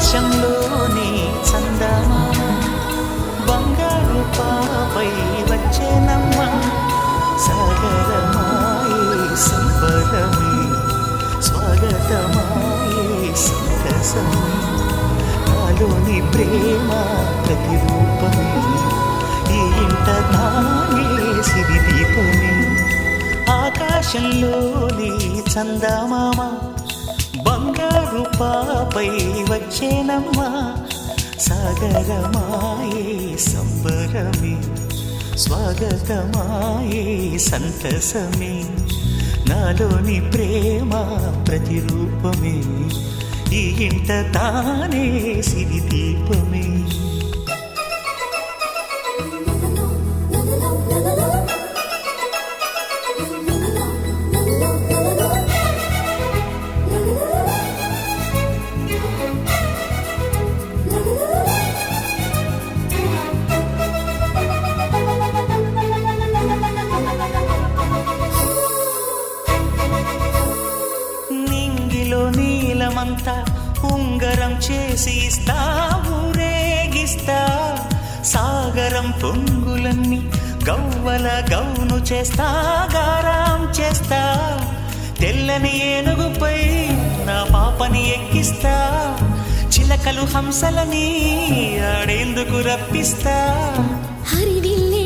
ఆకాశంలోని చందమా? బంగారు పాపై వచ్చేనమ్మ సాగరమాయే సంపదమే. స్వాగతమాయే సంతసమే. నాలోని ప్రేమ ప్రతిరూపమే ఈ ఇంట నానే సిరి దీపమే. ఆకాశంలోని చందమామ బంగారు కృపాపై వచ్చేనమ్మా. సాగరమాయే సంబరమే. స్వాగతమాయే సంతసమే. నాలోని ప్రేమ ప్రతిరూపమే. ఈ ఇంట తానే సిరి దీపమే. నీలమంతా ఉంగరం చేసి ఇస్తా ఊరేగిస్తా సాగరం పొంగులన్నీ గవ్వల గౌను చేస్తా గారాం చేస్తా. తెల్లని ఏనుగుపై నా పాపని ఎక్కిస్తా. చిలకలు హంసలని ఆడేందుకు రప్పిస్తా. హరివిల్లే